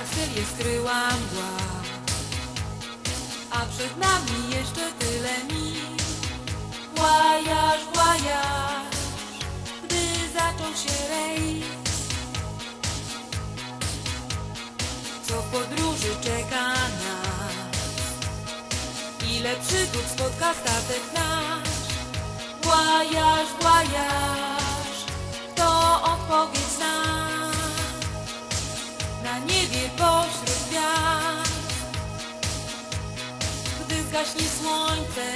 jest skryła mgła A przed nami jeszcze tyle mil Łajasz, łajasz Gdy zaczął się rejs. Co w podróży czeka nas? Ile przygód spotka statek nasz? Łajasz, łajasz Gdy zgaśnie słońce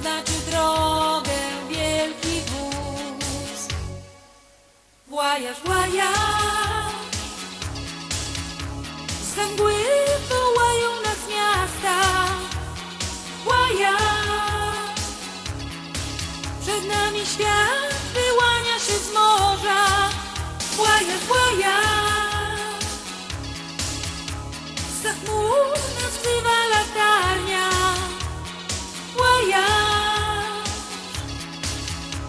Znaczy drogę wielki wóz. Łajasz, łajasz Z wołają nas miasta. Łajasz Przed nami świat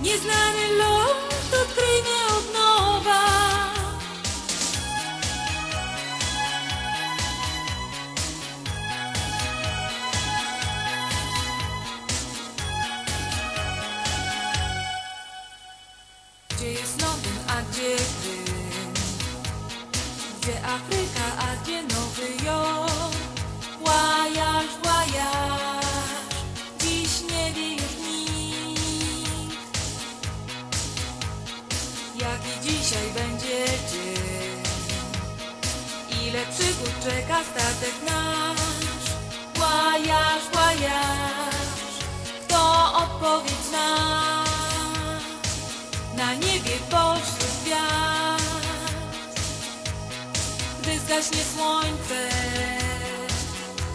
Nieznany lot odkryjmy od nowa. Gdzie jest Londyn, a gdzie Krym? Gdzie Afryka, Jaki dzisiaj będzie dzień? Ile przygód czeka statek nasz? Łajasz, łajasz, kto odpowiedź zna? na niebie pośród gwiazd. Gdy zgaśnie słońce,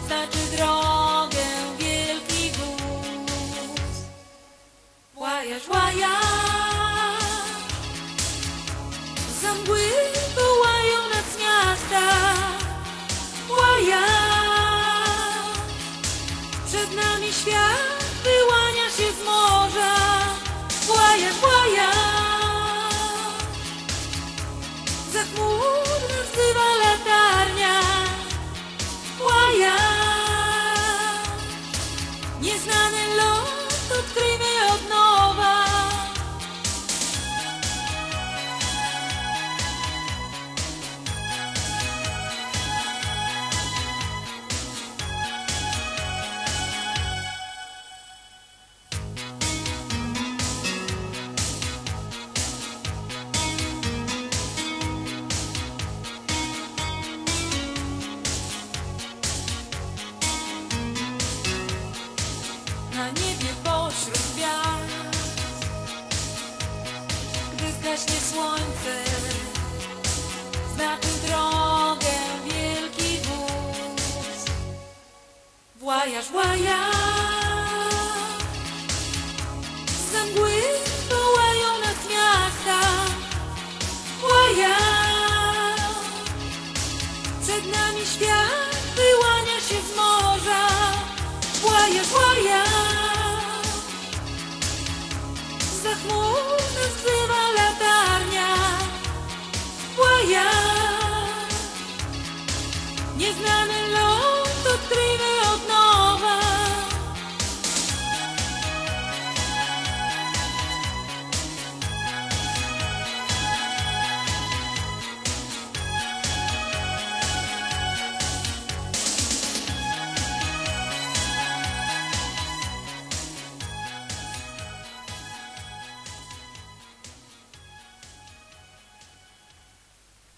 znaczy drogę wielki wóz. Łajasz, łajasz, nami na niebie pośród gwiazd. Gdy zgaśnie słońce Zna tę drogę wielki wóz. Włajasz, włajasz Z mgły